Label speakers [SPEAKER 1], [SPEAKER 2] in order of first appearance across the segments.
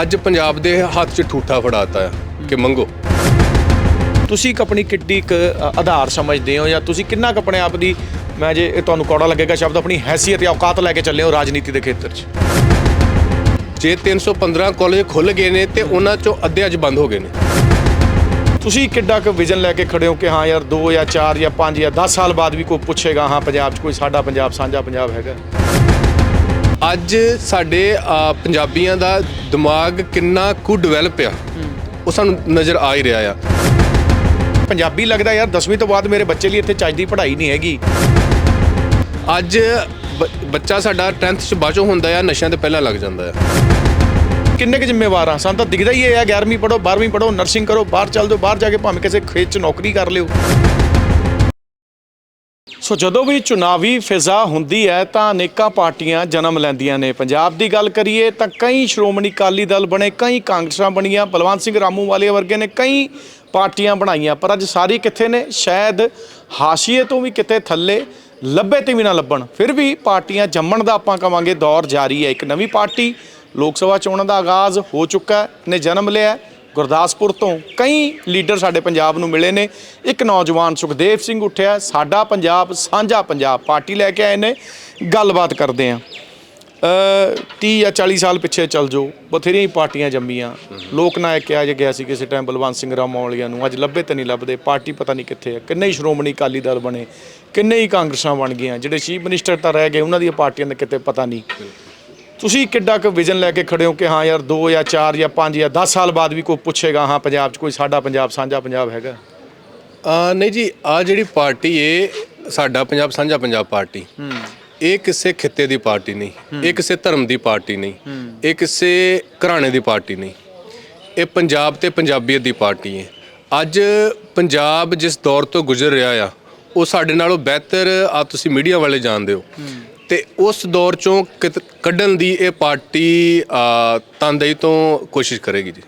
[SPEAKER 1] ਅੱਜ ਪੰਜਾਬ ਦੇ ਹੱਥ 'ਚ ਠੂਠਾ ਫੜਾਤਾ ਆ ਕਿ ਮੰਗੋ।
[SPEAKER 2] ਤੁਸੀਂ ਆਪਣੀ ਕਿੱਡੀ ਇੱਕ ਆਧਾਰ ਸਮਝਦੇ ਹੋ ਜਾਂ ਤੁਸੀਂ ਕਿੰਨਾ ਕੁ ਆਪਣੇ ਆਪ ਦੀ ਮੈਂ ਜੇ ਇਹ ਤੁਹਾਨੂੰ ਕੌੜਾ ਲੱਗੇਗਾ ਸ਼ਬਦ ਆਪਣੀ ਹੈਸੀਅਤ ਜਾਂ ਔਕਾਤ ਲੈ ਕੇ ਚੱਲੇ ਹੋ ਰਾਜਨੀਤੀ ਦੇ ਖੇਤਰ 'ਚ?
[SPEAKER 1] ਜੇ 315 ਕਾਲਜ ਖੁੱਲ ਗਏ ਨੇ ਤੇ ਉਹਨਾਂ 'ਚੋਂ ਅੱਧੇ ਅੱਜ ਬੰਦ ਹੋ ਗਏ ਨੇ।
[SPEAKER 2] ਤੁਸੀਂ ਕਿੱਡਾ ਕੁ ਵਿਜ਼ਨ ਲੈ ਕੇ ਖੜੇ ਹੋ ਕਿ ਹਾਂ ਯਾਰ 2 ਜਾਂ 4 ਜਾਂ 5 ਜਾਂ 10 ਸਾਲ ਬਾਅਦ ਵੀ ਕੋਈ ਪੁੱਛੇਗਾ ਹਾਂ ਪੰਜਾਬ 'ਚ ਕੋਈ ਸਾਡਾ ਪੰਜਾਬ ਸਾਂਝਾ ਪੰਜਾਬ ਹੈਗਾ।
[SPEAKER 1] ਅੱਜ ਸਾਡੇ ਪੰਜਾਬੀਆਂ ਦਾ ਦਿਮਾਗ ਕਿੰਨਾ ਕੁ ਡਿਵੈਲਪ ਆ ਉਹ ਸਾਨੂੰ ਨਜ਼ਰ ਆ ਹੀ ਰਿਹਾ ਆ।
[SPEAKER 2] ਪੰਜਾਬੀ ਲੱਗਦਾ ਯਾਰ 10ਵੀਂ ਤੋਂ ਬਾਅਦ ਮੇਰੇ ਬੱਚੇ ਲਈ ਇੱਥੇ ਚੱਜ ਦੀ ਪੜ੍ਹਾਈ ਨਹੀਂ ਹੈਗੀ।
[SPEAKER 1] ਅੱਜ ਬੱਚਾ ਸਾਡਾ 10th 'ਚ ਬਾਅਦੋਂ ਹੁੰਦਾ ਆ ਨਸ਼ਿਆਂ ਤੇ ਪਹਿਲਾਂ ਲੱਗ ਜਾਂਦਾ ਆ।
[SPEAKER 2] ਕਿੰਨੇ ਕੁ ਜ਼ਿੰਮੇਵਾਰ ਆ? ਸਾਨੂੰ ਤਾਂ ਦਿਖਦਾ ਹੀ ਇਹ ਆ 11ਵੀਂ ਪੜ੍ਹੋ 12ਵੀਂ ਪੜ੍ਹੋ ਨਰਸਿੰਗ ਕਰੋ ਬਾਹਰ ਚੱਲ ਜਾਓ ਬਾਹਰ ਜਾ ਕੇ ਭਾਵੇਂ ਕਿਸੇ ਖੇਤ 'ਚ ਨੌਕਰੀ ਕਰ ਲਿਓ। ਸੋ ਜਦੋਂ ਵੀ ਚੁਣਾਵੀ ਫਿਜ਼ਾ ਹੁੰਦੀ ਹੈ ਤਾਂ ਅਨੇਕਾਂ ਪਾਰਟੀਆਂ ਜਨਮ ਲੈਂਦੀਆਂ ਨੇ। ਪੰਜਾਬ ਦੀ ਗੱਲ ਕਰੀਏ ਤਾਂ ਕਈ ਸ਼੍ਰੋਮਣੀ ਅਕਾਲੀ ਦਲ ਬਣੇ, ਕਈ ਕਾਂਗਰਸਾਂ ਬਣੀਆਂ, ਬਲਵੰਤ ਸਿੰਘ ਰਾਮੂ ਵਾਲੇ ਵਰਗੇ ਨੇ ਕਈ ਪਾਰਟੀਆਂ ਬਣਾਈਆਂ, ਪਰ ਅੱਜ ਸਾਰੀ ਕਿੱਥੇ ਨੇ? ਸ਼ਾਇਦ ਹਾਸ਼ੀਏ ਤੋਂ ਵੀ ਕਿਤੇ ਥੱਲੇ, ਲੱਭੇ ਤੇ ਵੀ ਨਾ ਲੱਭਣ। ਫਿਰ ਵੀ ਪਾਰਟੀਆਂ ਜੰਮਣ ਦਾ ਆਪਾਂ ਕਵਾਂਗੇ ਦੌਰ ਜਾਰੀ ਹੈ। ਇੱਕ ਨਵੀਂ ਪਾਰਟੀ ਲੋਕ ਸਭਾ ਚੋਣਾਂ ਦਾ ਆਗਾਜ਼ ਹੋ ਚੁੱਕਾ ਨੇ ਜਨਮ ਲਿਆ ਗੁਰਦਾਸਪੁਰ ਤੋਂ ਕਈ ਲੀਡਰ ਸਾਡੇ ਪੰਜਾਬ ਨੂੰ ਮਿਲੇ ਨੇ। ਇੱਕ ਨੌਜਵਾਨ ਸੁਖਦੇਵ ਸਿੰਘ ਉੱਠਿਆ, ਸਾਡਾ ਪੰਜਾਬ, ਸਾਂਝਾ ਪੰਜਾਬ ਪਾਰਟੀ ਲੈ ਕੇ ਆਏ ਨੇ। ਗੱਲਬਾਤ ਕਰਦੇ ਆਂ ਅ 30 ਜਾਂ 40 ਸਾਲ ਪਿੱਛੇ ਚੱਲ ਜਾਓ, ਬਥੇਰੀਆਂ ਹੀ ਪਾਰਟੀਆਂ ਜੰਮੀਆਂ। ਲੋਕ ਨਾਇਕ ਕਿਹਾ ਗਿਆ ਸੀ ਕਿਸੇ ਟਾਈਮ ਬਲਵੰਤ ਸਿੰਘ ਰਾਮੌਲੀਆਂ ਨੂੰ ਅੱਜ ਲੱਭੇ ਤੇ ਨਹੀਂ ਲੱਭਦੇ, ਪਾਰਟੀ ਪਤਾ ਨਹੀਂ ਕਿੱਥੇ ਹੈ ਕਿੰਨੇ ਹੀ ਸ਼੍ਰੋਮਣੀ ਅਕਾਲੀ ਦਲ ਬਣੇ, ਕਿੰਨੇ ਹੀ ਕਾਂਗਰਸਾਂ ਬਣ ਗਈਆਂ, ਜਿਹੜੇ ਚੀਫ ਮਿਨਿਸਟਰ ਤਾਂ ਰਹਿ ਗਏ, ਉਹਨਾਂ ਦੀਆਂ ਪਾਰਟੀਆਂ ਦਾ ਕਿਤੇ ਪਤਾ ਨਹੀਂ। ਤੁਸੀਂ ਕਿੱਡਾ ਕੁ ਵਿਜ਼ਨ ਲੈ ਕੇ ਖੜੇ ਹੋ ਕਿ ਹਾਂ ਯਾਰ 2 ਜਾਂ 4 ਜਾਂ 5 ਜਾਂ 10 ਸਾਲ ਬਾਅਦ ਵੀ ਕੋਈ ਪੁੱਛੇਗਾ ਹਾਂ ਪੰਜਾਬ 'ਚ ਕੋਈ ਸਾਡਾ ਪੰਜਾਬ ਸਾਂਝਾ ਪੰਜਾਬ ਹੈਗਾ?
[SPEAKER 1] ਆ ਨਹੀਂ ਜੀ ਆ ਜਿਹੜੀ ਪਾਰਟੀ ਏ ਸਾਡਾ ਪੰਜਾਬ ਸਾਂਝਾ ਪੰਜਾਬ ਪਾਰਟੀ। ਇਹ ਕਿਸੇ ਖਿੱਤੇ ਦੀ ਪਾਰਟੀ ਨਹੀਂ ਇਹ ਕਿਸੇ ਧਰਮ ਦੀ ਪਾਰਟੀ ਨਹੀਂ ਇਹ ਕਿਸੇ ਘਰਾਣੇ ਦੀ ਪਾਰਟੀ ਨਹੀਂ। ਇਹ ਪੰਜਾਬ ਤੇ ਪੰਜਾਬੀਅਤ ਦੀ ਪਾਰਟੀ ਹੈ ਅੱਜ ਪੰਜਾਬ ਜਿਸ ਦੌਰ ਤੋਂ ਗੁਜ਼ਰ ਰਿਹਾ ਆ ਉਹ ਸਾਡੇ ਨਾਲੋਂ ਬਿਹਤਰ ਆ ਤੁਸੀਂ ਮੀਡੀਆ ਵਾਲੇ ਜਾਣਦੇ ਹੋ। ਤੇ ਉਸ ਦੌਰ ਚੋਂ ਕਿਤ- ਕੱਢਣ ਦੀ ਇਹ ਪਾਰਟੀ ਤਨਦੇਹੀ ਤੋਂ ਕੋਸ਼ਿਸ਼ ਕਰੇਗੀ ਜੀ।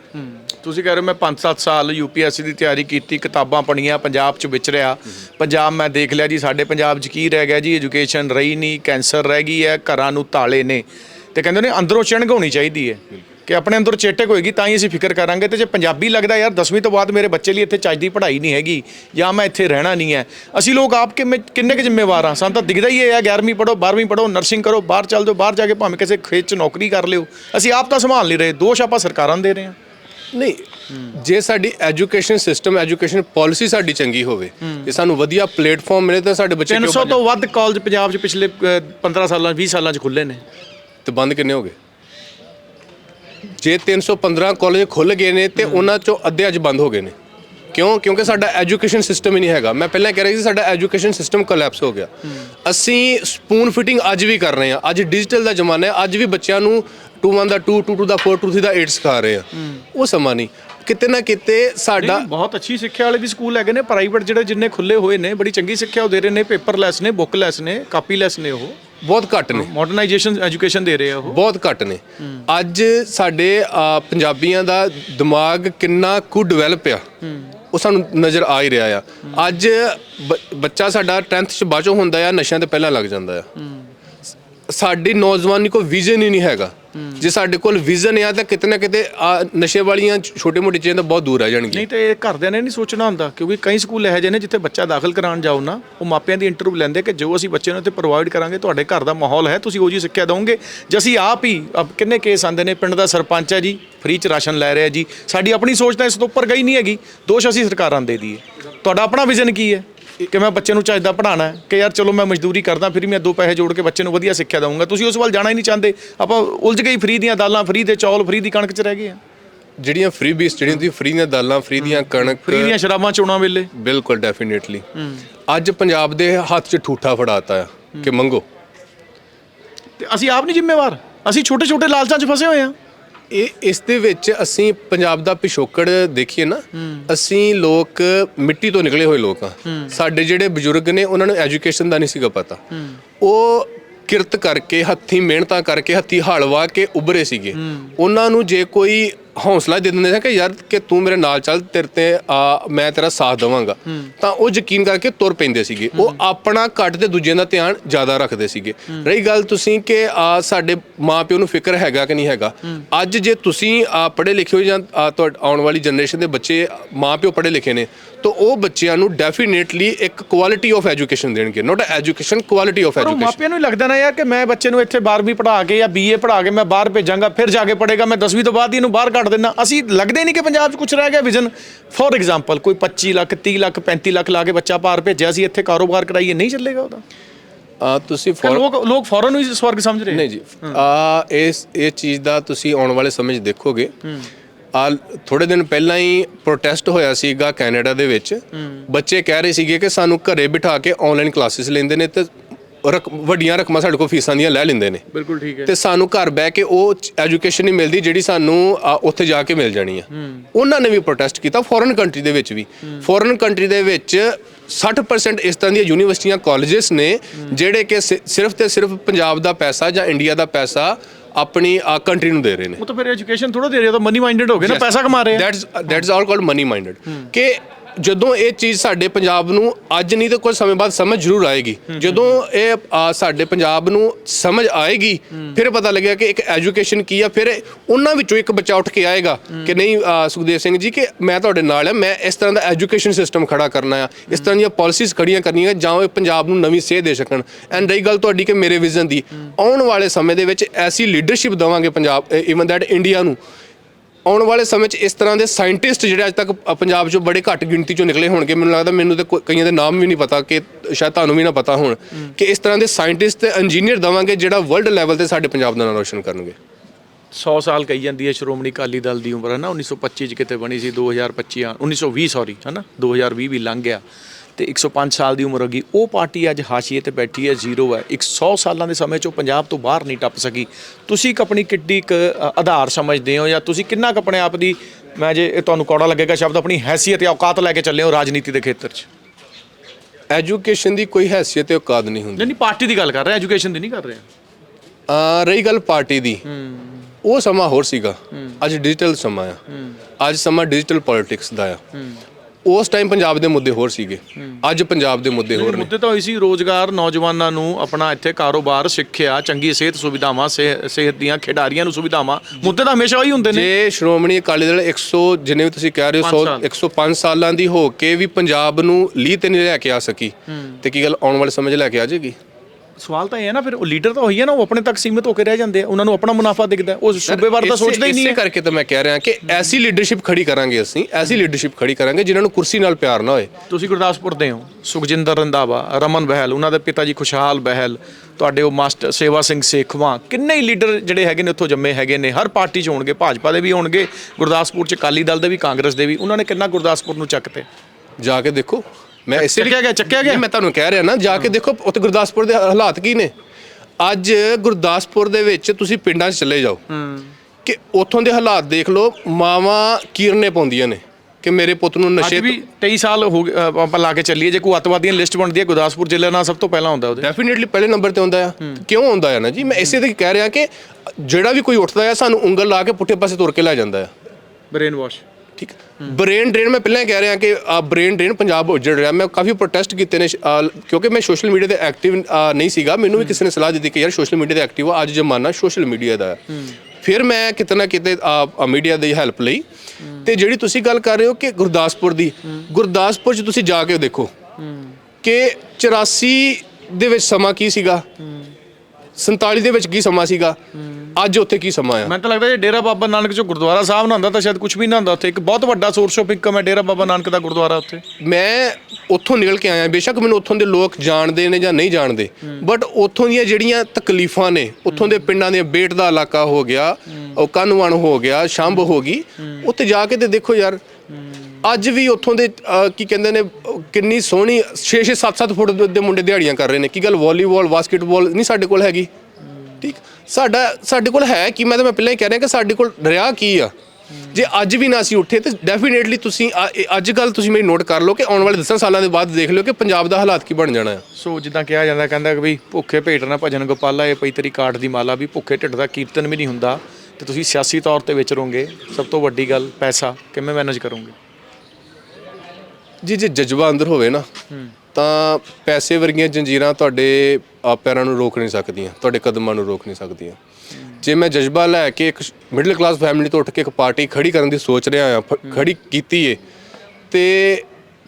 [SPEAKER 2] ਤੁਸੀਂ ਕਹਿ ਰਹੇ ਹੋ ਮੈਂ 5-7 ਸਾਲ ਯੂਪੀਐਸਸੀ ਦੀ ਤਿਆਰੀ ਕੀਤੀ ਕਿਤਾਬਾਂ ਪੜ੍ਹੀਆਂ ਪੰਜਾਬ 'ਚ ਵਿਚਰਿਆ ਪੰਜਾਬ ਮੈਂ ਦੇਖ ਲਿਆ ਜੀ ਸਾਡੇ ਪੰਜਾਬ 'ਚ ਕੀ ਰਹਿ ਗਿਆ ਜੀ ਐਜੂਕੇਸ਼ਨ ਰਹੀ ਨਹੀਂ ਕੈਂਸਰ ਰਹਿ ਗਈ ਹੈ ਘਰਾਂ ਨੂੰ ਤਾਲੇ ਨੇ। ਤੇ ਕਹਿੰਦੇ ਨੇ ਅੰਦਰੋਂ ਚਿਣਗ ਹੋਣੀ ਚਾਹੀਦੀ ਹੈ। ਕਿ ਆਪਣੇ ਅੰਦਰ ਚੇਟਕ ਹੋਏਗੀ ਤਾਂ ਹੀ ਅਸੀਂ ਫਿਕਰ ਕਰਾਂਗੇ। ਤੇ ਜੇ ਪੰਜਾਬੀ ਲੱਗਦਾ ਯਾਰ 10ਵੀਂ ਤੋਂ ਬਾਅਦ ਮੇਰੇ ਬੱਚੇ ਲਈ ਇੱਥੇ ਚੱਜ ਦੀ ਪੜ੍ਹਾਈ ਨਹੀਂ ਹੈਗੀ ਜਾਂ ਮੈਂ ਇੱਥੇ ਰਹਿਣਾ ਨਹੀਂ ਹੈ। ਅਸੀਂ ਲੋਕ ਆਪ ਕਿਵੇਂ ਕਿੰਨੇ ਕੁ ਜ਼ਿੰਮੇਵਾਰ ਆ ਸਾਨੂੰ ਤਾਂ ਦਿਖਦਾ ਹੀ ਇਹ ਆ 11ਵੀਂ ਪੜ੍ਹੋ 12ਵੀਂ ਪੜ੍ਹੋ ਨਰਸਿੰਗ ਕਰੋ ਬਾਹਰ ਚੱਲ ਜਾਓ ਬਾਹਰ ਜਾ ਕੇ ਭਾਵੇਂ ਕਿਸੇ ਖੇਤ 'ਚ ਨੌਕਰੀ ਕਰ ਲਿਓ। ਅਸੀਂ ਆਪ ਤਾਂ ਸੰਭਾਲ ਨਹੀਂ ਰਹੇ ਦੋਸ਼ ਆਪਾਂ ਸਰਕਾਰਾਂ ਦੇ ਰਹੇ ਹਾਂ।
[SPEAKER 1] ਨਹੀਂ ਜੇ ਸਾਡੀ ਐਜੂਕੇਸ਼ਨ ਸਿਸਟਮ ਐਜੂਕੇਸ਼ਨ ਪਾਲਿਸੀ ਸਾਡੀ ਚੰਗੀ ਹੋਵੇ ਜੇ ਸਾਨੂੰ ਵਧੀਆ ਪਲੇਟਫਾਰਮ ਮਿਲੇ ਤਾਂ ਸਾਡੇ ਬੱਚੇ ਕਿਉਂ
[SPEAKER 2] 300 ਤੋਂ ਵੱਧ ਕਾਲਜ ਪੰਜਾਬ 'ਚ ਪਿਛਲੇ ਅ, 15 ਸਾਲਾਂ 20 ਸਾਲਾਂ 'ਚ ਖੁੱਲੇ ਨੇ।
[SPEAKER 1] ਤੇ ਬੰਦ ਕਿੰਨੇ ਹੋ ਗਏ? ਜੇ 315 ਕਾਲਜ ਖੁੱਲ ਗਏ ਨੇ ਤੇ ਉਹਨਾਂ ਚੋਂ ਅੱਧੇ ਅੱਜ ਬੰਦ ਹੋ ਗਏ ਨੇ। ਕਿਉਂ? ਕਿਉਂਕਿ ਸਾਡਾ ਐਜੂਕੇਸ਼ਨ ਸਿਸਟਮ ਹੀ ਨਹੀਂ ਹੈਗਾ। ਮੈਂ ਪਹਿਲਾਂ ਕਹਿ ਰਿਹਾ ਸੀ ਸਾਡਾ ਐਜੂਕੇਸ਼ਨ ਸਿਸਟਮ ਕੋਲੈਪਸ ਹੋ ਗਿਆ। ਅਸੀਂ ਸਪੂਨ ਫਿਟਿੰਗ ਅੱਜ ਵੀ ਕਰ ਰਹੇ ਹਾਂ। ਅੱਜ ਡਿਜੀਟਲ ਦਾ ਜ਼ਮਾਨਾ ਹੈ। ਅੱਜ ਵੀ ਬੱਚਿਆਂ ਨੂੰ 2 1 ਦਾ 2 2 2 ਦਾ 4 2 3 ਦਾ 8 ਸਿਖਾ ਰਹੇ ਆ ਉਹ ਸਮਾਂ ਨਹੀਂ। ਕਿਤੇ ਨਾ ਕਿਤੇ ਸਾਡਾ
[SPEAKER 2] ਬਹੁਤ ਅੱਛੀ ਸਿੱਖਿਆ ਵਾਲੇ ਵੀ ਸਕੂਲ ਹੈਗੇ ਨੇ। ਪ੍ਰਾਈਵੇਟ ਜਿਹੜੇ ਜਿੰਨੇ ਖੁੱਲੇ ਹੋਏ ਨੇ ਬੜੀ ਚੰਗੀ ਸਿੱਖਿਆ ਉਹ ਦੇ ਰਹੇ ਨੇ। ਪੇਪਰਲੈਸ ਨੇ ਬੁੱਕਲੈਸ ਨੇ ਕਾਪੀਲੈਸ ਨੇ ਉਹ।
[SPEAKER 1] ਬਹੁਤ ਘੱਟ ਨੇ।
[SPEAKER 2] ਮਾਡਰਨਾਈਜੇਸ਼ਨ ਐਜੂਕੇਸ਼ਨ ਦੇ ਰਹੇ ਆ ਉਹ।
[SPEAKER 1] ਬਹੁਤ ਘੱਟ ਨੇ। ਅੱਜ ਸਾਡੇ ਅ, ਪੰਜਾਬੀਆਂ ਦਾ ਦਿਮਾਗ ਕਿੰਨਾ ਕੁ ਡਿਵੈਲਪ ਆ ਉਹ ਸਾਨੂੰ ਨਜ਼ਰ ਆ ਹੀ ਰਿਹਾ ਆ। ਅੱਜ ਬ- ਬੱਚਾ ਸਾਡਾ 10th ਚ ਬਾਅਦੋਂ ਹੁੰਦਾ ਆ ਨਸ਼ਿਆਂ ਤੇ ਪਹਿਲਾਂ ਲੱਗ ਜਾਂਦਾ ਆ। ਸਾਡੀ ਨੌਜਵਾਨੀ ਕੋਈ ਵਿਜ਼ਨ ਹੀ ਨਹੀਂ ਹੈਗਾ। ਜੇ ਸਾਡੇ ਕੋਲ ਵਿਜ਼ਨ ਆ ਤਾਂ ਕਿਤੇ ਨਾ ਕਿਤੇ ਆਹ ਨਸ਼ੇ ਵਾਲੀਆਂ ਛੋਟੇ ਮੋਟੇ ਚੀਜ਼ਾਂ ਤੋਂ ਬਹੁਤ ਦੂਰ ਰਹਿ ਜਾਣਗੀਆਂ।
[SPEAKER 2] ਨਹੀਂ ਤੇ ਇਹ ਘਰਦਿਆਂ ਨੇ ਨਹੀਂ ਸੋਚਣਾ ਹੁੰਦਾ, ਕਿਉਂਕਿ ਕਈ ਸਕੂਲ ਇਹੋ ਜਿਹੇ ਨੇ ਜਿੱਥੇ ਬੱਚਾ ਦਾਖਲ ਕਰਾਉਣ ਜਾਓ ਨਾ, ਉਹ ਮਾਪਿਆਂ ਦੀ ਇੰਟਰਵਿਊ ਲੈਂਦੇ ਕਿ ਜੋ ਅਸੀਂ ਬੱਚੇ ਨੂੰ ਇੱਥੇ ਪ੍ਰੋਵਾਈਡ ਕਰਾਂਗੇ, ਤੁਹਾਡੇ ਘਰ ਦਾ ਮਾਹੌਲ ਹੈ, ਤੁਸੀਂ ਉਹ ਜੀ ਸਿੱਖਿਆ ਦਿਓਗੇ। ਜੇ ਅਸੀਂ ਆਪ ਹੀ ਅਬ ਕਿੰਨੇ ਕੇਸ ਆਂਦੇ ਨੇ, ਪਿੰਡ ਦਾ ਸਰਪੰਚ ਹੈ ਜੀ ਫ੍ਰੀ ਚ ਰਾਸ਼ਨ ਲੈ ਰਿਹਾ ਜੀ, ਸਾਡੀ ਆਪਣੀ ਸੋਚ ਤਾਂ ਇਸ ਤੋਂ ਉੱਪਰ ਗਈ ਨਹੀਂ ਹੈਗੀ, ਦੋਸ਼ ਅਸੀਂ ਸਰਕਾਰਾਂ ਦੇ ਦਈਏ। ਤੁਹਾਡਾ ਆਪਣਾ ਵਿਜ਼ਨ ਕੀ ਹੈ? ਕਿ ਮੈਂ ਬੱਚੇ ਨੂੰ ਚੱਜ ਦਾ ਪੜ੍ਹਾਉਣਾ ਹੈ ਕਿ ਯਾਰ ਚਲੋ ਮੈਂ ਮਜ਼ਦੂਰੀ ਕਰਦਾ ਫਿਰ ਮੈਂ ਦੋ ਪੈਸੇ ਜੋੜ ਕੇ ਬੱਚੇ ਨੂੰ ਵਧੀਆ ਸਿੱਖਿਆ ਦਊਂਗਾ। ਤੁਸੀਂ ਉਸ ਵੱਲ ਜਾਣਾ ਹੀ ਨਹੀਂ ਚਾਹੁੰਦੇ। ਆਪਾਂ ਉਲਝ ਗਈ ਫ੍ਰੀ ਦੀਆਂ ਦਾਲਾਂ ਫ੍ਰੀ ਦੇ ਚੌਲ ਫ੍ਰੀ ਦੀ ਕਣਕ ਚ ਰਹਿ ਗਏ ਆ।
[SPEAKER 1] ਜਿਹੜੀਆਂ ਫ੍ਰੀ ਬੀਸ ਜਿਹੜੀਆਂ ਤੁਸੀਂ ਫ੍ਰੀ ਦੀਆਂ ਦਾਲਾਂ ਫ੍ਰੀ ਦੀਆਂ ਕਣਕ
[SPEAKER 2] ਫ੍ਰੀ ਦੀਆਂ ਸ਼ਰਾਬਾਂ ਚੋਣਾਂ ਵੇਲੇ।
[SPEAKER 1] ਬਿਲਕੁਲ ਡੈਫੀਨੇਟਲੀ ਅੱਜ ਪੰਜਾਬ ਦੇ ਹੱਥ 'ਚ ਠੂਠਾ ਫੜਾਤਾ ਆ ਕਿ ਮੰਗੋ।
[SPEAKER 2] ਤੇ ਅਸੀਂ ਆਪ ਨਹੀਂ ਜ਼ਿੰਮੇਵਾਰ। ਅਸੀਂ ਛੋਟੇ ਛੋਟੇ ਲਾਲਚਾਂ 'ਚ ਫਸੇ ਹੋਏ ਆ।
[SPEAKER 1] ਇਹ ਇਸ ਦੇ ਵਿੱਚ ਅਸੀਂ ਪੰਜਾਬ ਦਾ ਪਿਛੋਕੜ ਦੇਖੀਏ ਨਾ ਅਸੀਂ ਲੋਕ ਮਿੱਟੀ ਤੋਂ ਨਿਕਲੇ ਹੋਏ ਲੋਕ ਆ ਸਾਡੇ ਜਿਹੜੇ ਬਜ਼ੁਰਗ ਨੇ ਉਹਨਾਂ ਨੂੰ ਐਜੂਕੇਸ਼ਨ ਦਾ ਨਹੀਂ ਸੀਗਾ ਪਤਾ। ਉਹ ਕਿਰਤ ਕਰਕੇ ਹੱਥੀਂ ਮਿਹਨਤਾਂ ਕਰਕੇ ਹੱਥੀਂ ਹਲ ਵਾਹ ਕੇ ਉੱਭਰੇ ਸੀਗੇ। ਉਹਨਾਂ ਨੂੰ ਜੇ ਕੋਈ ਹੌਸਲਾ ਦੇ ਦਿੰਦੇ ਸੀ ਕਿ ਯਾਰ ਕਿ ਤੂੰ ਮੇਰੇ ਨਾਲ ਚੱਲ ਤੇਰੇ ਤੇ ਆ, ਮੈਂ ਤੇਰਾ ਸਾਥ ਦੇਵਾਂਗਾ। ਤਾਂ ਉਹ ਯਕੀਨ ਕਰਕੇ ਤੁਰ ਪੈਂਦੇ ਸੀਗੇ। ਉਹ ਆਪਣਾ ਘੱਟ ਤੇ ਦੂਜਿਆਂ ਦਾ ਧਿਆਨ ਜ਼ਿਆਦਾ ਰੱਖਦੇ ਸੀਗੇ। ਰਹੀ ਗੱਲ ਤੁਸੀਂ ਕਿ ਆ, ਸਾਡੇ ਮਾਪਿਓ ਨੂੰ ਫਿਕਰ ਹੈਗਾ ਕਿ ਨਹੀਂ ਹੈਗਾ? ਅੱਜ ਜੇ ਤੁਸੀਂ ਆ, ਪੜ੍ਹੇ ਲਿਖੇ ਹੋ ਜਾਂ ਆਉਣ ਵਾਲੀ ਜਨਰੇਸ਼ਨ ਦੇ ਬੱਚੇ ਮਾਪਿਓ ਪੜ੍ਹੇ ਲਿਖੇ ਨੇ ਤਾਂ ਉਹ ਬੱਚਿਆਂ ਨੂੰ ਡੈਫੀਨੇਟਲੀ ਇੱਕ ਕੁਆਲਿਟੀ ਆਫ ਐਜੂਕੇਸ਼ਨ ਦੇਣਗੇ ਨਾਟ ਐਜੂਕੇਸ਼ਨ ਕੁਆਲਿਟੀ ਆਫ
[SPEAKER 2] ਪਰ ਉਹ
[SPEAKER 1] ਐਜੂਕੇਸ਼ਨ
[SPEAKER 2] ਮਾਪਿਆਂ ਨੂੰ ਹੀ ਲੱਗਦਾ ਨਾ ਯਾਰ ਕਿ ਮੈਂ ਬੱਚੇ ਨੂੰ ਇੱਥੇ 12ਵੀਂ ਪੜ੍ਹਾ ਕੇ ਜਾਂ ਬੀਏ ਪੜ੍ਹਾ ਕੇ ਮੈਂ ਬਾਹਰ ਭੇਜਾਂਗਾ ਫਿਰ ਜਾ ਕੇ ਪੜ੍ਹੇਗਾ ਮੈਂ 10ਵੀਂ ਤੋਂ ਬਾਅਦ ਹੀ ਇਹਨੂੰ ਬਾਹਰ ਕੱਢ ਦਿੰਦਾ। ਅਸੀਂ ਲੱਗਦੇ ਨਹੀਂ ਕਿ ਪੰਜਾਬ 'ਚ ਕੁਝ ਰਹਿ ਗਿਆ ਵਿਜ਼ਨ ਫੋਰ ਐਗਜ਼ਾਮਪਲ ਕੋਈ 25 ਲੱਖ 30 ਲੱਖ 35 ਲੱਖ ਲਾ ਕੇ ਬੱਚਾ ਬਾਹਰ ਭੇਜਿਆ ਸੀ ਇੱਥੇ ਕਾਰੋਬਾਰ ਕਰਾਈਏ ਨਹੀਂ ਚੱਲੇਗਾ ਉਹਦਾ।
[SPEAKER 1] ਆ ਤੁਸੀਂ
[SPEAKER 2] ਫਿਰ ਲੋਕ ਲੋਕ ਫੌਰਨ ਨੂੰ ਹੀ ਸਵਰਗ ਸਮਝ ਰਹੇ।
[SPEAKER 1] ਨਹੀਂ ਜੀ ਆ ਇਸ ਇਹ ਚੀਜ਼ ਦਾ ਤੁਸੀਂ ਆਉਣ ਵਾਲੇ ਸਮੇਂ 'ਚ ਦੇਖੋਗੇ। ਆ ਥੋੜੇ ਦਿਨ ਪਹਿਲਾਂ ਹੀ ਪ੍ਰੋਟੈਸਟ ਹੋਇਆ ਸੀਗਾ ਕੈਨੇਡਾ ਦੇ ਵਿੱਚ। ਬੱਚੇ ਕਹਿ ਰਹੇ ਸੀਗੇ ਕਿ ਸਾਨੂੰ ਘਰੇ ਬਿਠਾ ਕੇ ਆਨਲਾਈਨ ਕਲਾਸਿਸ ਲੈਂਦੇ ਨੇ ਤੇ ਰਕ- ਵੱਡੀਆਂ ਰਕਮਾਂ ਸਾਡੇ ਕੋਲ ਫੀਸਾਂ ਦੀਆਂ ਲੈ ਲੈਂਦੇ ਨੇ।
[SPEAKER 2] ਬਿਲਕੁਲ ਠੀਕ ਹੈ।
[SPEAKER 1] ਤੇ ਸਾਨੂੰ ਘਰ ਬਹਿ ਕੇ ਉਹ ਐਜੂਕੇਸ਼ਨ ਨਹੀਂ ਮਿਲਦੀ ਜਿਹੜੀ ਸਾਨੂੰ ਉੱਥੇ ਜਾ ਕੇ ਮਿਲ ਜਾਣੀ ਆ। ਉਹਨਾਂ ਨੇ ਵੀ ਪ੍ਰੋਟੈਸਟ ਕੀਤਾ ਫੋਰਨ ਕੰਟਰੀ ਦੇ ਵਿੱਚ ਵੀ। ਫੋਰਨ ਕੰਟਰੀ ਦੇ ਵਿੱਚ 60% ਇਸ ਤਰ੍ਹਾਂ ਦੀਆਂ ਯੂਨੀਵਰਸਿਟੀਆਂ ਕਾਲਜਸ ਨੇ ਜਿਹੜੇ ਕਿ ਸਿਰਫ ਤੇ ਸਿਰਫ ਪੰਜਾਬ ਦਾ ਪੈਸਾ ਜਾਂ ਇੰਡੀਆ ਦਾ ਪੈਸਾ ਆਪਣੀ ਕੰਟਰੀ ਨੂੰ ਦੇ ਰਹੇ ਨੇ।
[SPEAKER 2] ਉਹ ਤਾਂ ਫਿਰ ਐਜੂਕੇਸ਼ਨ ਥੋੜਾ ਦੇ ਰਿਹਾ ਤਾਂ ਮਨੀ ਮਾਈਂਡਡ ਹੋ ਗਏ ਨਾ ਪੈਸਾ ਕਮਾ ਰਹੇ ਆ।
[SPEAKER 1] That's that's all called money minded ਕਿ ਜਦੋਂ ਇਹ ਚੀਜ਼ ਸਾਡੇ ਪੰਜਾਬ ਨੂੰ ਅੱਜ ਨਹੀਂ ਤਾਂ ਕੁਝ ਸਮੇਂ ਬਾਅਦ ਸਮਝ ਜ਼ਰੂਰ ਆਏਗੀ। ਜਦੋਂ ਇਹ ਆ, ਸਾਡੇ ਪੰਜਾਬ ਨੂੰ ਸਮਝ ਆਏਗੀ ਫਿਰ ਪਤਾ ਲੱਗਿਆ ਕਿ ਇੱਕ ਐਜੂਕੇਸ਼ਨ ਕੀ ਆ ਫਿਰ ਉਹਨਾਂ ਵਿੱਚੋਂ ਇੱਕ ਬੱਚਾ ਉੱਠ ਕੇ ਆਏਗਾ ਕਿ ਨਹੀਂ ਆ, ਸੁਖਦੇਵ ਸਿੰਘ ਜੀ ਕਿ ਮੈਂ ਤੁਹਾਡੇ ਨਾਲ ਆ ਮੈਂ ਇਸ ਤਰ੍ਹਾਂ ਦਾ ਐਜੂਕੇਸ਼ਨ ਸਿਸਟਮ ਖੜਾ ਕਰਨਾ ਆ ਇਸ ਤਰ੍ਹਾਂ ਦੀਆਂ ਪਾਲਿਸੀਜ਼ ਖੜੀਆਂ ਕਰਨੀਆਂ ਜਾਂ ਉਹ ਪੰਜਾਬ ਨੂੰ ਨਵੀਂ ਸੇਧ ਦੇ ਸਕਣ। ਐਂਡ ਰਹੀ ਗੱਲ ਤੁਹਾਡੀ ਕਿ ਮੇਰੇ ਵਿਜ਼ਨ ਦੀ ਆਉਣ ਵਾਲੇ ਸਮੇਂ ਦੇ ਵਿੱਚ ਐਸੀ ਲੀਡਰਸ਼ਿਪ ਦੇਵਾਂਗੇ ਪੰਜਾਬ ਇਵਨ ਦੈਟ ਇੰਡੀਆ ਨੂੰ। ਆਉਣ ਵਾਲੇ ਸਮੇਂ 'ਚ ਇਸ ਤਰ੍ਹਾਂ ਦੇ ਸਾਇੰਟਿਸਟ ਜਿਹੜੇ ਅੱਜ ਤੱਕ ਪੰਜਾਬ 'ਚੋਂ ਬੜੇ ਘੱਟ ਗਿਣਤੀ 'ਚੋਂ ਨਿਕਲੇ ਹੋਣਗੇ। ਮੈਨੂੰ ਲੱਗਦਾ ਮੈਨੂੰ ਤੇ ਕੋਈ- ਕਈਆਂ ਦੇ ਨਾਮ ਵੀ ਨਹੀਂ ਪਤਾ ਕਿ ਸ਼ਾਇਦ ਤੁਹਾਨੂੰ ਵੀ ਨਾ ਪਤਾ ਹੋਣ ਕਿ ਇਸ ਤਰ੍ਹਾਂ ਦੇ ਸਾਇੰਟਿਸਟ ਤੇ ਇੰਜੀਨੀਅਰ ਦਵਾਂਗੇ ਜਿਹੜਾ ਵਰਲਡ ਲੈਵਲ ਤੇ ਸਾਡੇ ਪੰਜਾਬ ਦਾ ਨਾਮ ਰੋਸ਼ਨ ਕਰਨਗੇ।
[SPEAKER 2] 100 ਸਾਲ ਕਹੀ ਜਾਂਦੀ ਹੈ ਸ਼੍ਰੋਮਣੀ ਅਕਾਲੀ ਦਲ ਦੀ ਉਮਰ, ਹੈ ਨਾ? 1925 ਚ ਕਿਤੇ ਬਣੀ ਸੀ 2025 ਆ 1920 ਸੌਰੀ ਹੈ ਨਾ? 2020 ਵੀ ਲੰਘ ਗਿਆ। ਤੇ 105 ਸਾਲ ਦੀ ਉਮਰ ਹੋ ਗਈ। ਉਹ ਪਾਰਟੀ ਅੱਜ ਹਾਸ਼ੀਏ ਤੇ ਬੈਠੀ ਹੈ ਜ਼ੀਰੋ ਹੈ। 100 ਸਾਲਾਂ ਦੇ ਸਮੇਂ ਚੋਂ ਪੰਜਾਬ ਤੋਂ ਬਾਹਰ ਨਹੀਂ ਟੱਪ ਸਕੀ। ਤੁਸੀਂ ਇੱਕ ਆਪਣੀ ਕਿੱਡੀ ਕੁ ਅ, ਆਧਾਰ ਸਮਝਦੇ ਹੋ ਜਾਂ ਤੁਸੀਂ ਕਿੰਨਾ ਕੁ ਆਪਣੇ ਆਪ ਦੀ ਮੈਂ ਜੇ ਇਹ ਤੁਹਾਨੂੰ ਕੌੜਾ ਲੱਗੇਗਾ ਸ਼ਬਦ ਆਪਣੀ ਹੈਸੀਅਤ ਜਾਂ ਔਕਾਤ ਲੈ ਕੇ ਚੱਲੇ ਹੋ ਰਾਜਨੀਤੀ ਦੇ ਖੇਤਰ 'ਚ?
[SPEAKER 1] ਐਜੂਕੇਸ਼ਨ ਦੀ ਕੋਈ ਹੈਸੀਅਤ ਤੇ ਔਕਾਤ ਨਹੀਂ ਹੁੰਦੀ।
[SPEAKER 2] ਨਹੀਂ ਪਾਰਟੀ ਦੀ ਗੱਲ ਕਰ ਰਿਹਾ ਐਜੂਕੇਸ਼ਨ ਦੀ ਨਹੀਂ ਕਰ ਰਿਹਾ।
[SPEAKER 1] ਆ ਰਹੀ ਗੱਲ ਪਾਰਟੀ ਦੀ। ਉਹ ਸਮਾਂ ਹੋਰ ਸੀਗਾ। ਅੱਜ ਡਿਜੀਟਲ ਸਮਾਂ ਆ। ਅੱਜ ਸਮਾਂ ਡਿਜੀਟਲ ਪੋਲਿਟਿਕਸ ਦਾ ਆ। ਉਸ ਟਾਈਮ ਪੰਜਾਬ ਦੇ ਮੁੱਦੇ ਹੋਰ ਸੀਗੇ। ਅੱਜ ਪੰਜਾਬ ਦੇ ਮੁੱਦੇ ਹੋਰ ਨੇ।
[SPEAKER 2] ਮੁੱਦੇ ਤਾਂ ਹੋਈ ਸੀ ਰੋਜ਼ਗਾਰ ਨੌਜਵਾਨਾਂ ਨੂੰ ਆਪਣਾ ਇੱਥੇ ਕਾਰੋਬਾਰ ਸਿੱਖਿਆ ਚੰਗੀ ਸਿਹਤ ਸੁਵਿਧਾਵਾਂ ਸਿਹ- ਸਿਹਤ ਦੀਆਂ ਖਿਡਾਰੀਆਂ ਨੂੰ ਸੁਵਿਧਾਵਾਂ ਮੁੱਦੇ ਤਾਂ ਹਮੇਸ਼ਾ ਉਹੀ ਹੁੰਦੇ ਨੇ।
[SPEAKER 1] ਜੇ ਸ਼੍ਰੋਮਣੀ ਅਕਾਲੀ ਦਲ 100 ਜਿੰਨੇ ਵੀ ਤੁਸੀਂ ਕਹਿ ਰਹੇ ਹੋ
[SPEAKER 2] ਪੰਜ
[SPEAKER 1] 100
[SPEAKER 2] ਸਾਲ।
[SPEAKER 1] 105 ਸਾਲਾਂ ਦੀ ਹੋ ਕੇ ਵੀ ਪੰਜਾਬ ਨੂੰ ਲੀਹ ਤੇ ਨਹੀਂ ਲੈ ਕੇ ਆ ਸਕੀ ਤੇ ਕੀ ਗੱਲ ਆਉਣ ਵਾਲੇ ਸਮੇਂ 'ਚ ਲੈ ਕੇ ਆ ਜਾਏਗੀ?
[SPEAKER 2] ਸਵਾਲ ਤਾਂ ਇਹ ਹੈ ਨਾ ਫਿਰ ਉਹ ਲੀਡਰ ਤਾਂ ਹੋਈ ਹੈ ਨਾ ਉਹ ਆਪਣੇ ਤੱਕ ਸੀਮਿਤ ਹੋ ਕੇ ਰਹਿ ਜਾਂਦੇ ਆ ਉਹਨਾਂ ਨੂੰ ਆਪਣਾ ਮੁਨਾਫਾ ਦਿਖਦਾ। ਉਹ ਸੂਬੇ ਬਾਰੇ ਤਾਂ ਸੋਚਦਾ ਹੀ ਨਹੀਂ
[SPEAKER 1] ਇਸੇ ਕਰਕੇ ਤਾਂ ਮੈਂ ਕਹਿ ਰਿਹਾ ਕਿ ਐਸੀ ਲੀਡਰਸ਼ਿਪ ਖੜੀ ਕਰਾਂਗੇ ਅਸੀਂ ਐਸੀ ਲੀਡਰਸ਼ਿਪ ਖੜੀ ਕਰਾਂਗੇ ਜਿਨ੍ਹਾਂ ਨੂੰ ਕੁਰਸੀ ਨਾਲ ਪਿਆਰ ਨਾ ਹੋਏ।
[SPEAKER 2] ਤੁਸੀਂ ਗੁਰਦਾਸਪੁਰ ਦੇ ਹੋ ਸੁਖਜਿੰਦਰ ਰੰਧਾਵਾ ਰਮਨ ਬਹਿਲ ਉਹਨਾਂ ਦੇ ਪਿਤਾ ਜੀ ਖੁਸ਼ਹਾਲ ਬਹਿਲ ਤੁਹਾਡੇ ਉਹ ਮਾਸਟਰ ਸੇਵਾ ਸਿੰਘ ਸੇਖਵਾਂ ਕਿੰਨੇ ਹੀ ਲੀਡਰ ਜਿਹੜੇ ਹੈਗੇ ਨੇ ਉੱਥੋਂ ਜੰਮੇ ਹੈਗੇ ਨੇ ਹਰ ਪਾਰਟੀ 'ਚ ਹੋਣਗੇ ਭਾਜਪਾ ਦੇ ਵੀ ਹੋਣਗੇ ਗੁਰਦਾਸਪੁਰ 'ਚ ਅਕਾਲੀ ਦਲ ਦੇ ਵੀ ਕਾਂਗਰਸ ਦੇ ਵੀ ਉਹਨਾਂ ਨੇ ਕਿੰਨਾ ਗੁਰਦਾਸਪੁਰ ਨੂੰ ਚੱਕਤੇ
[SPEAKER 1] ਜਾ ਕੇ ਦੇਖੋ ਮੈਂ ਇਸੇ ਲਈ
[SPEAKER 2] ਚੱਕਿਆ ਗਿਆ। ਚੱਕਿਆ ਗਿਆ
[SPEAKER 1] ਮੈਂ ਤੁਹਾਨੂੰ ਕਹਿ ਰਿਹਾ ਨਾ ਜਾ ਕੇ ਦੇਖੋ ਉੱਥੇ ਗੁਰਦਾਸਪੁਰ ਦੇ ਹਾਲਾਤ ਕੀ ਨੇ? ਅੱਜ ਗੁਰਦਾਸਪੁਰ ਦੇ ਵਿੱਚ ਤੁਸੀਂ ਪਿੰਡਾਂ 'ਚ ਚਲੇ ਜਾਓ। ਕਿ ਉੱਥੋਂ ਦੇ ਹਾਲਾਤ ਦੇਖ ਲਓ ਮਾਵਾਂ ਕੀਰਨੇ ਪਾਉਂਦੀਆਂ ਨੇ ਕਿ ਮੇਰੇ ਪੁੱਤ ਨੂੰ ਨਸ਼ੇ
[SPEAKER 2] ਵੀ 23 ਸਾਲ ਹੋ ਗਏ ਆਪਾਂ ਲਾ ਕੇ ਚੱਲੀਏ ਜੇ ਕੋਈ ਅੱਤਵਾਦੀਆਂ ਲਿਸਟ ਬਣਦੀ ਹੈ ਗੁਰਦਾਸਪੁਰ ਜ਼ਿਲ੍ਹੇ ਨਾਲ ਸਭ ਤੋਂ ਪਹਿਲਾਂ ਹੁੰਦਾ ਉਹਦੇ।
[SPEAKER 1] ਡੈਫੀਨਿਟਲੀ ਪਹਿਲੇ ਨੰਬਰ ਤੇ ਹੁੰਦਾ ਆ। ਕਿਉਂ ਹੁੰਦਾ ਆ ਨਾ ਜੀ? ਮੈਂ ਇਸੇ ਤੇ ਕਹਿ ਰਿਹਾ ਕਿ ਜਿਹੜਾ ਵੀ ਕੋਈ ਉੱਠਦਾ ਆ ਸਾਨੂੰ ਉਂਗਲ ਲਾ ਕੇ ਪੁੱਠੇ ਪਾਸੇ ਤੁਰ ਕੇ ਲੈ ਜਾਂਦਾ ਆ।
[SPEAKER 2] ਬ੍ਰੇਨ ਵਾਸ਼
[SPEAKER 1] ਠੀਕ ਬ੍ਰੇਨ ਡਰੇਨ ਮੈਂ ਪਹਿਲਾਂ ਹੀ ਕਹਿ ਰਿਹਾ ਕਿ ਬ੍ਰੇਨ ਡਰੇਨ ਪੰਜਾਬ ਉੱਜੜ ਰਿਹਾ। ਮੈਂ ਕਾਫੀ ਪ੍ਰੋਟੈਸਟ ਕੀਤੇ ਨੇ ਕਿਉਂਕਿ ਮੈਂ ਸੋਸ਼ਲ ਮੀਡੀਆ ਤੇ ਐਕਟਿਵ ਨਹੀਂ ਸੀਗਾ। ਮੈਨੂੰ ਵੀ ਕਿਸੇ ਨੇ ਸਲਾਹ ਦਿੱਤੀ ਕਿ ਯਾਰ ਸੋਸ਼ਲ ਮੀਡੀਆ ਤੇ ਐਕਟਿਵ ਆ ਅੱਜ ਜ਼ਮਾਨਾ ਸੋਸ਼ਲ ਮੀਡੀਆ ਦਾ ਹੈ। ਫਿਰ ਮੈਂ ਕਿਤੇ ਨਾ ਕਿਤੇ ਮੀਡੀਆ ਦੀ ਹੈਲਪ ਲਈ। ਤੇ ਜਿਹੜੀ ਤੁਸੀਂ ਗੱਲ ਕਰ ਰਹੇ ਹੋ ਕਿ ਗੁਰਦਾਸਪੁਰ ਦੀ, ਗੁਰਦਾਸਪੁਰ 'ਚ ਤੁਸੀਂ ਜਾ ਕੇ ਦੇਖੋ ਕਿ 84 ਦੇ ਵਿੱਚ ਸਮਾਂ ਕੀ ਸੀਗਾ? 47 ਦੇ ਵਿੱਚ ਕੀ ਸਮਾਂ ਸੀਗਾ? ਅੱਜ ਉੱਥੇ ਕੀ ਸਮਾਂ ਆ?
[SPEAKER 2] ਮੈਨੂੰ ਤਾਂ ਲੱਗਦਾ ਜੇ ਡੇਰਾ ਬਾਬਾ ਨਾਨਕ ਜੋ ਗੁਰਦੁਆਰਾ ਸਾਹਿਬ ਨਾ ਹੁੰਦਾ ਤਾਂ ਸ਼ਾਇਦ ਕੁਝ ਵੀ ਨਾ ਹੁੰਦਾ ਉੱਥੇ। ਇੱਕ ਬਹੁਤ ਵੱਡਾ ਸੋਰਸ ਆਫ ਇਨਕਮ ਹੈ ਡੇਰਾ ਬਾਬਾ ਨਾਨਕ ਦਾ ਗੁਰਦੁਆਰਾ ਉੱਥੇ।
[SPEAKER 1] ਮੈਂ ਉੱਥੋਂ ਨਿਕਲ ਕੇ ਆਇਆ। ਬੇਸ਼ੱਕ ਮੈਨੂੰ ਉੱਥੋਂ ਦੇ ਲੋਕ ਜਾਣਦੇ ਨੇ ਜਾਂ ਨਹੀਂ ਜਾਣਦੇ। ਬਟ ਉੱਥੋਂ ਦੀਆਂ ਜਿਹੜੀਆਂ ਤਕਲੀਫਾਂ ਨੇ ਉੱਥੋਂ ਦੇ ਪਿੰਡਾਂ ਦੇ ਬੇਟ ਦਾ ਇਲਾਕਾ ਹੋ ਗਿਆ ਉਹ ਕੰਨਵਣ ਹੋ ਗਿਆ ਸ਼ੰਭ ਹੋ ਗਈ ਉੱਥੇ ਜਾ ਕੇ ਤੇ ਦੇਖੋ ਯਾਰ ਅੱਜ ਵੀ ਉੱਥੋਂ ਦੇ ਅਹ, ਕੀ ਕਹਿੰਦੇ ਨੇ ਅਹ, ਕਿੰਨੀ ਸੋਹਣੀ 6-6 7-7 ਫੁੱਟ ਦੇ- ਦੇ ਮੁੰਡੇ ਦਿਹਾੜੀਆਂ ਕਰ ਰਹੇ ਨੇ। ਕੀ ਗੱਲ ਵਾਲੀਬਾਲ ਬਾਸਕਟਬਾਲ ਨਹੀਂ ਸਾਡੇ ਕੋਲ ਹੈਗੀ? ਠੀਕ। ਸਾਡਾ ਸਾਡੇ ਕੋਲ ਹੈ ਕੀ? ਮੈਂ ਤਾਂ ਮੈਂ ਪਹਿਲਾਂ ਹੀ ਕਹਿ ਰਿਹਾ ਕਿ ਸਾਡੇ ਕੋਲ ਰਿਹਾ ਕੀ ਆ? ਜੇ ਅੱਜ ਵੀ ਨਾ ਅਸੀਂ ਉੱਠੇ ਤੇ ਡੈਫੀਨੇਟਲੀ ਤੁਸੀਂ ਅੱਜ ਕੱਲ ਤੁਸੀਂ ਮੇਰੀ ਨੋਟ ਕਰ ਲਓ ਕਿ ਆਉਣ ਵਾਲੇ 10 ਸਾਲਾਂ ਦੇ ਬਾਅਦ ਦੇਖ ਲਿਓ ਕਿ ਪੰਜਾਬ ਦਾ ਹਾਲਾਤ ਕੀ ਬਣ ਜਾਣਾ ਹੈ
[SPEAKER 2] ਸੋ ਜਿੱਦਾਂ ਕਿਹਾ ਜਾਂਦਾ ਕਹਿੰਦਾ ਕਿ ਵੀ ਭੁੱਖੇ ਭੇਟ ਨਾ ਭਜਨ ਗੋਪਾਲਾ ਇਹ ਪਈ ਤੇਰੀ ਕਾਠ ਦੀ ਮਾਲਾ ਵੀ ਭੁੱਖੇ ਢਿੱਡ ਦਾ ਕੀਰਤਨ ਵੀ ਨਹੀਂ ਹੁੰਦਾ। ਤੇ ਤੁਸੀਂ ਸਿਆਸੀ ਤੌਰ ਤੇ ਵਿਚਰੋਗੇ ਸਭ ਤੋਂ ਵੱਡੀ ਗੱਲ ਪੈਸਾ ਕਿਵੇਂ ਮੈਨੇਜ ਕਰੋਗੇ?
[SPEAKER 1] ਜੀ ਜੇ ਜਜ਼ਬਾ ਅੰਦਰ ਹੋਵੇ ਨਾ ਤਾਂ ਪੈਸੇ ਵਰਗੀਆਂ ਜੰਜੀਰਾਂ ਤੁਹਾਡੇ ਅ, ਪੈਰਾਂ ਨੂੰ ਰੋਕ ਨਹੀਂ ਸਕਦੀਆਂ ਤੁਹਾਡੇ ਕਦਮਾਂ ਨੂੰ ਰੋਕ ਨਹੀਂ ਸਕਦੀਆਂ। ਜੇ ਮੈਂ ਜਜ਼ਬਾ ਲੈ ਕੇ ਇੱਕ ਮਿਡਲ ਕਲਾਸ ਫੈਮਿਲੀ ਤੋਂ ਉੱਠ ਕੇ ਇੱਕ ਪਾਰਟੀ ਖੜੀ ਕਰਨ ਦੀ ਸੋਚ ਰਿਹਾ ਹਾਂ ਫ- ਖੜੀ ਕੀਤੀ ਏ ਤੇ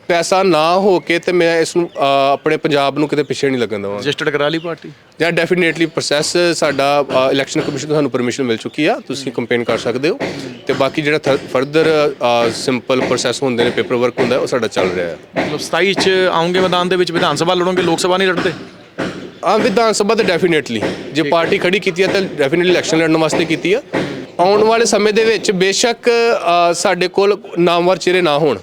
[SPEAKER 1] ਪੈਸਾ ਨਾ ਹੋ ਕੇ ਤੇ ਮੈਂ ਇਸ ਨੂੰ ਅ, ਆਪਣੇ ਪੰਜਾਬ ਨੂੰ ਕਿਤੇ ਪਿੱਛੇ ਨਹੀਂ ਲੱਗਣ ਦੇਵਾਂਗਾ।
[SPEAKER 2] ਰਜਿਸਟਰਡ ਕਰਾ ਲਈ ਪਾਰਟੀ?
[SPEAKER 1] ਜਾਂ ਡੈਫੀਨੇਟਲੀ ਪ੍ਰੋਸੈਸ ਸਾਡਾ ਇਲੈਕਸ਼ਨ ਕਮਿਸ਼ਨ ਤੋਂ ਸਾਨੂੰ ਪਰਮਿਸ਼ਨ ਮਿਲ ਚੁੱਕੀ ਆ। ਤੁਸੀਂ ਕੰਪੇਨ ਕਰ ਸਕਦੇ ਹੋ। ਤੇ ਬਾਕੀ ਜਿਹੜਾ ਫਰਦਰ ਸਿੰਪਲ ਪ੍ਰੋਸੈਸ ਹੁੰਦੇ ਨੇ ਪੇਪਰ ਵਰਕ ਹੁੰਦਾ ਉਹ ਸਾਡਾ ਚੱਲ ਰਿਹਾ ਹੈ।
[SPEAKER 2] ਮਤਲਬ 27 ਚ ਆਉਂਗੇ ਮੈਦਾਨ ਦੇ ਵਿੱਚ ਵਿਧਾਨ ਸਭਾ ਲੜੋਗੇ ਲੋਕ ਸਭਾ ਨਹੀਂ ਲੜਦੇ?
[SPEAKER 1] ਆ ਵਿਧਾਨ ਸਭਾ ਤੇ ਡੈਫੀਨੇਟਲੀ ਜੇ ਪਾਰਟੀ ਖੜੀ ਕੀਤੀ ਹੈ ਤਾਂ ਡੈਫੀਨੇਟਲੀ ਇਲੈਕਸ਼ਨ ਲੜਨ ਵਾਸਤੇ ਕੀਤੀ ਆ। ਆਉਣ ਵਾਲੇ ਸਮੇਂ ਦੇ ਵਿੱਚ ਬੇਸ਼ੱਕ ਅ, ਸਾਡੇ ਕੋਲ ਨਾਮਵਰ ਚਿਹਰੇ ਨਾ ਹੋਣ।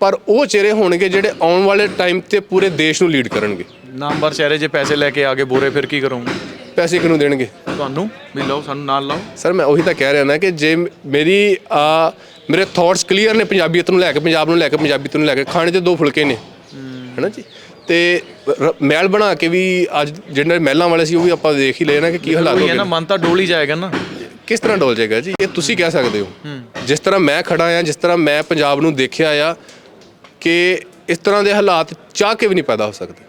[SPEAKER 1] ਪਰ ਉਹ ਚਿਹਰੇ ਹੋਣਗੇ ਜਿਹੜੇ ਆਉਣ ਵਾਲੇ ਟਾਈਮ ਤੇ ਪੂਰੇ ਦੇਸ਼ ਨੂੰ ਲੀਡ ਕਰਨਗੇ।
[SPEAKER 2] ਨਾਮਵਰ ਚਿਹਰੇ ਜੇ ਪੈਸੇ ਲੈ ਕੇ ਆਗੇ ਬੋਰੇ ਫਿਰ ਕੀ ਕਰੋਗੇ?
[SPEAKER 1] ਪੈਸੇ ਕਿਹਨੂੰ ਦੇਣਗੇ।
[SPEAKER 2] ਤੁਹਾਨੂੰ? ਵੀ ਲਓ ਸਾਨੂੰ ਨਾਲ ਲਾਓ।
[SPEAKER 1] ਸਰ ਮੈਂ ਉਹੀ ਤਾਂ ਕਹਿ ਰਿਹਾ ਨਾ ਕਿ ਜੇ ਮ- ਮੇਰੀ ਆ ਮੇਰੇ ਥਾਟਸ ਕਲੀਅਰ ਨੇ ਪੰਜਾਬੀਅਤ ਨੂੰ ਲੈ ਕੇ ਪੰਜਾਬ ਨੂੰ ਲੈ ਕੇ ਪੰਜਾਬੀਅਤ ਨੂੰ ਲੈ ਕੇ ਖਾਣੇ ਤੇ ਦੋ ਫੁਲਕੇ ਨੇ। ਹੈਨਾ ਜੀ? ਤੇ ਰ- ਮਹਿਲ ਬਣਾ ਕੇ ਵੀ ਅੱਜ ਜਿਹੜੇ ਮਹਿਲਾਂ ਵਾਲੇ ਸੀ ਉਹ ਵੀ ਆਪਾਂ ਦੇਖ ਹੀ ਲਏ ਨਾ ਕਿ ਕੀ ਹਾਲਾਤ ਹੋ
[SPEAKER 2] ਉਹੀ ਹੈ
[SPEAKER 1] ਗਏ
[SPEAKER 2] ਨਾ
[SPEAKER 1] ਨੇ।
[SPEAKER 2] ਮਨ ਤਾਂ ਡੋਲ ਹੀ ਜਾਏਗਾ ਨਾ।
[SPEAKER 1] ਕਿਸ ਤਰ੍ਹਾਂ ਡੋਲ ਜਾਏਗਾ ਜੀ? ਇਹ ਤੁਸੀਂ ਕਹਿ ਸਕਦੇ ਹੋ। ਜਿਸ ਤਰ੍ਹਾਂ ਮੈਂ ਖੜਾ ਆ ਜਿਸ ਤਰ੍ਹਾਂ ਮੈਂ ਪੰਜਾਬ ਨੂੰ ਦੇਖਿਆ ਆ ਕਿ ਇਸ ਤਰ੍ਹਾਂ ਦੇ ਹਾਲਾਤ ਚਾਹ ਕੇ ਵੀ ਨਹੀਂ ਪੈਦਾ ਹੋ ਸਕਦੇ।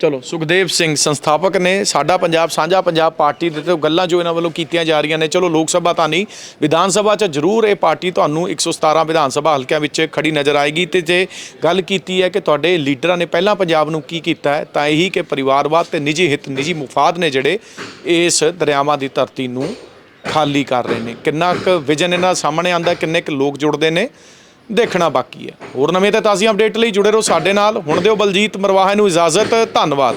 [SPEAKER 2] ਚਲੋ ਸੁਖਦੇਵ ਸਿੰਘ ਸੰਸਥਾਪਕ ਨੇ ਸਾਡਾ ਪੰਜਾਬ ਸਾਂਝਾ ਪੰਜਾਬ ਪਾਰਟੀ ਦੇ ਤੇ ਗੱਲਾਂ ਜੋ ਇਹਨਾਂ ਵੱਲੋਂ ਕੀਤੀਆਂ ਜਾ ਰਹੀਆਂ ਨੇ। ਚਲੋ ਲੋਕ ਸਭਾ ਤਾਂ ਨਹੀਂ ਵਿਧਾਨ ਸਭਾ 'ਚ ਜ਼ਰੂਰ ਇਹ ਪਾਰਟੀ ਤੁਹਾਨੂੰ 117 ਵਿਧਾਨ ਸਭਾ ਹਲਕਿਆਂ ਵਿੱਚ ਖੜੀ ਨਜ਼ਰ ਆਏਗੀ। ਤੇ ਜੇ ਗੱਲ ਕੀਤੀ ਹੈ ਕਿ ਤੁਹਾਡੇ ਲੀਡਰਾਂ ਨੇ ਪਹਿਲਾਂ ਪੰਜਾਬ ਨੂੰ ਕੀ ਕੀਤਾ ਹੈ ਤਾਂ ਇਹੀ ਕਿ ਪਰਿਵਾਰਵਾਦ ਤੇ ਨਿੱਜੀ ਹਿੱਤ ਨਿੱਜੀ ਮੁਫਾਦ ਨੇ ਜਿਹੜੇ ਇਸ ਦਰਿਆਵਾਂ ਦੀ ਧਰਤੀ ਨੂੰ ਖਾਲੀ ਕਰ ਰਹੇ ਨੇ। ਕਿੰਨਾ ਕੁ ਵਿਜ਼ਨ ਇਹਨਾਂ ਸਾਹਮਣੇ ਆਂਦਾ ਕਿੰਨੇ ਕੁ ਲੋਕ ਜੁੜਦੇ ਨੇ, ਦੇਖਣਾ ਬਾਕੀ ਹੈ। ਹੋਰ ਨਵੇਂ ਤੇ ਤਾਜ਼ੀਆਂ ਅਪਡੇਟ ਲਈ ਜੁੜੇ ਰਹੋ ਸਾਡੇ ਨਾਲ। ਹੁਣ ਦਿਓ ਬਲਜੀਤ ਮਰਵਾਹਾ ਨੂੰ ਇਜਾਜ਼ਤ। ਧੰਨਵਾਦ।